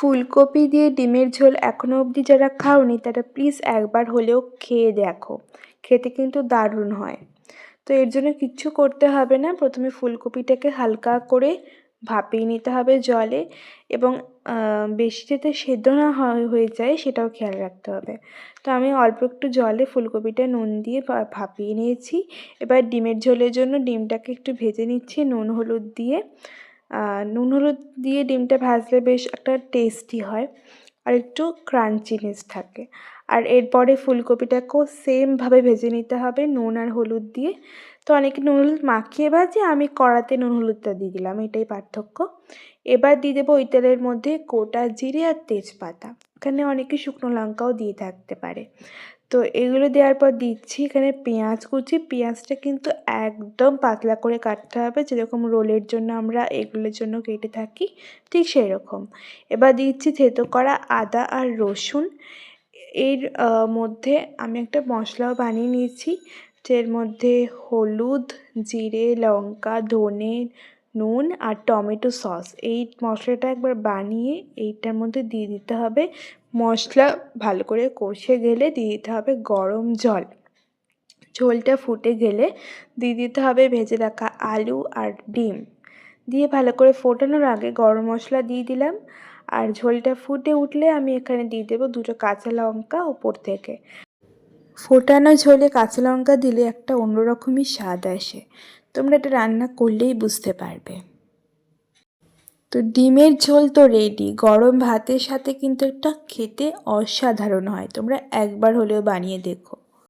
ফুলকপি দিয়ে ডিমের ঝোল এখনও অবধি যারা খাওনি, তারা প্লিজ একবার হলেও খেয়ে দেখো। খেতে কিন্তু দারুণ হয়। তো এর জন্য কিচ্ছু করতে হবে না। প্রথমে ফুলকপিটাকে হালকা করে ভাপিয়ে নিতে হবে জলে এবং বেশি যাতে সেদ্ধ না হয় যায় সেটাও খেয়াল রাখতে হবে। তো আমি অল্প একটু জলে ফুলকপিটা নুন দিয়ে ভাপিয়ে নিয়েছি। এবার ডিমের ঝোলের জন্য ডিমটাকে একটু ভেজে নিচ্ছি নুন, হলুদ দিয়ে। নুন হলুদ দিয়ে ডিমটা ভাজলে বেশ একটা টেস্টি হয় আর একটু ক্রাঞ্চিনেস থাকে। আর এরপরে ফুলকপিটাকেও সেমভাবে ভেজে নিতে হবে নুন আর হলুদ দিয়ে। তো অনেকে নুন হলুদ মাখিয়ে ভাজে, আমি কড়াতে নুন হলুদটা দিয়ে দিলাম, এটাই পার্থক্য। এবার দিয়ে দেবো ওই তেলের মধ্যে গোটা জিরে আর তেজপাতা। এখানে অনেকে শুকনো লঙ্কাও দিয়ে থাকতে পারে। তো এগুলো দেওয়ার পর দিচ্ছি এখানে পেঁয়াজ কুচি। পেঁয়াজটা কিন্তু একদম পাতলা করে কাটতে হবে। যেরকম রোলের জন্য আমরা এগুলোর জন্য কেটে থাকি, ঠিক সেই রকম এবার দিচ্ছি থেতো করা আদা আর রসুন। এর মধ্যে আমি একটা মশলাও বানিয়ে নিয়েছি। এর মধ্যে হলুদ, জিরে, লঙ্কা, ধনে নুন আর টমেটো সস। এই মশলাটা একবার বানিয়ে এইটার মধ্যে দিয়ে দিতে হবে। মশলা ভালো করে কষে গেলে দিয়ে দিতে হবে গরম জল। ঝোলটা ফুটে গেলে দিয়ে দিতে হবে ভেজে রাখা আলু আর ডিম। দিয়ে ভালো করে ফোটানোর আগে গরম মশলা দিয়ে দিলাম। আর ঝোলটা ফুটে উঠলে আমি এখানে দিয়ে দেবো দুটো কাঁচা লঙ্কা ওপর থেকে। ফোটানো ঝোলে কাঁচা লঙ্কা দিলে একটা অন্যরকমই স্বাদ আসে। তোমরা এটা রান্না করলেই বুঝতে পারবে। তো ডিমের ঝোল তো রেডি গরম ভাতের সাথে কিন্তু একটা খেতে অসাধারণ হয়। তোমরা একবার হলেও বানিয়ে দেখো।